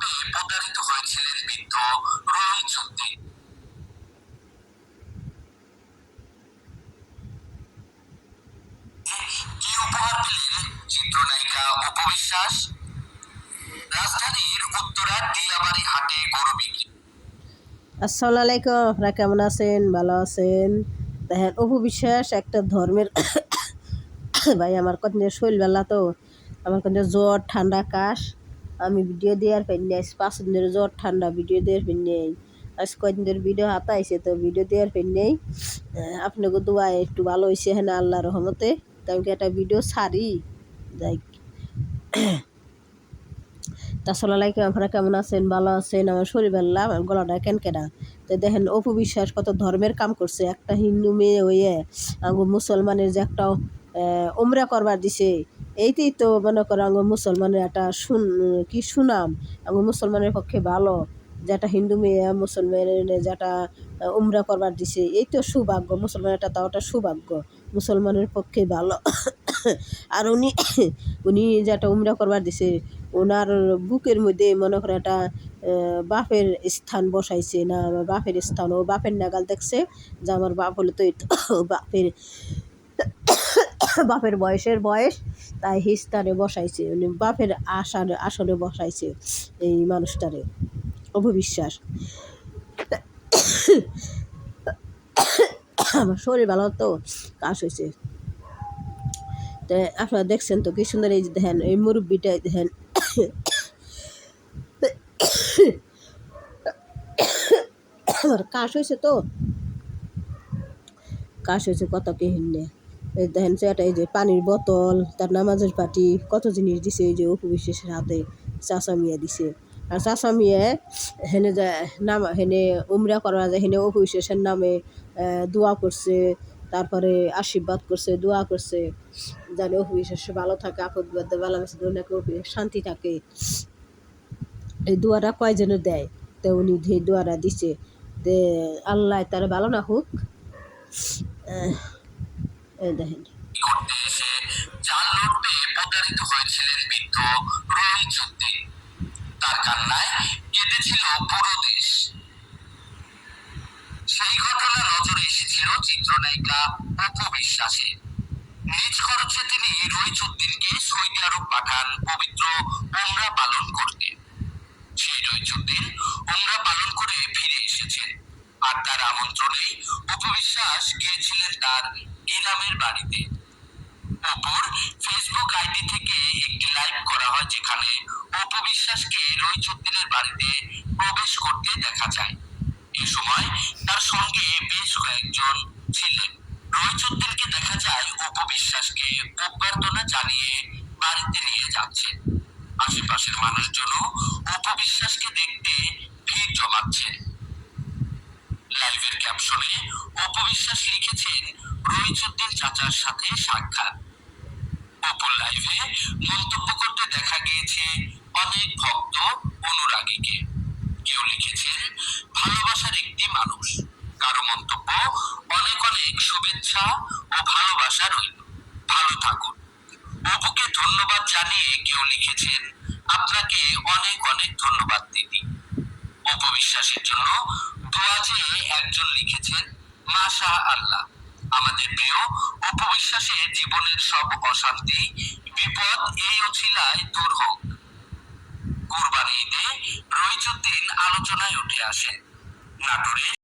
পেয়ে প্রতারিত হয়েছিলেন বৃদ্ধ কি উপহার পেলেন চিত্রনায়িকা উপবিশ্বাস রাজধানীর দিয়াবাড়ি হাটে গরু বিক্রি। আসসালামু আলাইকুম, আপনারা কেমন আছেন? ভালো আছেন? দেখেন, অপু বিশ্বাস একটা ধর্মের ভাই, আমার কত শৈল বেলা তো, আমার কত জ্বর, ঠান্ডা, কাশ। আমি ভিডিও দেওয়ার পেন নেই পাঁচ দিনের জ্বর, ঠান্ডা ভিডিও দেওয়ার পেন নেই আজ কদিনের ভিডিও হাতাইছে তো ভিডিও দেওয়ার পেন নেই আপনাকে দোয়া একটু ভালো হয়েছে হ্যাঁ আল্লাহ রহমতে। তো আমি একটা ভিডিও ছাড়ি, যাই। তাসলা লাইকে আপনারা কেমন আছেন? ভালো আছেন? আমার শরীর ভাল্লা আমার গলাটা কেন কেনা তো দেখেন, অপু বিশ্বাস কত ধর্মের কাম করছে, একটা হিন্দু মেয়ে আঙ্গু মুসলমানের যে একটা উমরা করবার দিছে। এইটাই তো মনে করো আঙ্গু মুসলমানের একটা শুন, কি সুনাম। আঙ্গু মুসলমানের পক্ষে ভালো যেটা হিন্দু মেয়ে মুসলমানের যেটা উমরা করবার দিছে, এই তো সৌভাগ্য। মুসলমানের একটা তাও একটা সৌভাগ্য। মুসলমানের পক্ষে ভালো। আর উনি উনি যেটা উমরা করবার দিছে ওনার বুকের মধ্যে মনে করে একটা বাপের স্থান বসাইছে, না, বাপের স্থান, ও বাপের নাগাল দেখছে যে আমার বাপ হলে তো, বাপের বাপের বয়সের বয়স, তাই হিস্তারে বসাইছে, উনি বাপের আসার আসনে বসাইছে এই মানুষটারে, অপবিশ্বাস। আমার শরীর ভালো তো কাশ হয়েছে তো আপনারা দেখছেন তো কি সুন্দর এই দেখেন, এই মুরব্বিটা দেখেন। আমার কাশ হয়েছে তো। কাশ হয়েছে কত কি এই দেখেন এই যে পানির বোতল, তার নামাজের পাটি, কত জিনিস দিছে এই যে উপবিশ্বাসের হাতে চাষা মিয়া দিছে। আর চাষা মিয়া হেনে নাম, হেনে উমরা করা যায়, হেনে উপবিশ্বাসের নামে দোয়া করছে, তারপরে আশীর্বাদ করছে, দোয়া করছে, জানে অপবিশ্বাস ভালো থাকে, আপদ বাদে ভালো শান্তি থাকে। এই দোয়াটা কয়জনের দেয়? তো উনি যে দোয়াটা দিছে, তে আল্লাহ তার ভালো না হোক দেখেন। রোহিত তার কান্নায় কেঁদেছিল অপু নিজ খরচে তিনি আরব পাঠান পবিত্র ওমরা পালন করতে। সেই পালন করে ফিরে এসেছেন। আর তার আমন্ত্রণেই অপবিশ্বাস গিয়েছিলেন তার ইরামের বাড়িতে। অপুর ফেসবুক আইডি থেকে একটি লাইভ করা হয়, যেখানে অপু বিশ্বাসকে রইচুদ্দিনের বাড়িতে প্রবেশ করতে দেখা যায়। এ সময় তার সঙ্গে বেশ কয়েকজন ছিলেন। রইচুদ্দিনকে দেখা যায় অপু বিশ্বাসকে অভ্যর্থনা জানিয়ে বাড়িতে নিয়ে যাচ্ছে আশেপাশের মানুষজনও অপু বিশ্বাসকে দেখতে ভিড় জমাচ্ছে লাইভের ক্যাপশনে অপবিশ্বাস লিখেছেন রইচুদ্দিন চাচার সাথে সাক্ষাৎ। অপুর লাইভে মন্তব্য করতে দেখা গিয়েছে অনেক ভক্ত অনুরাগীকে। কেউ লিখেছেন, ভালোবাসার একটি মানুষ। কারও মন্তব্য, অনেক অনেক শুভেচ্ছা ও ভালোবাসা রইল। ভালো থাকুন। অপুকে ধন্যবাদ জানিয়ে কেউ লিখেছেন, আপনাকে অনেক অনেক ধন্যবাদ দিদি। অপবিশ্বাসের জন্য দোয়া চেয়ে একজন লিখেছেন মাশা আল্লাহ আমাদের প্রিয় উপবিশ্বাসে জীবনের সব অশান্তি, বিপদ এই অছিলায় দূর হোক। কুরবানি ঈদে রইজুদ্দিন আলোচনায় উঠে আসেন। নাটোরে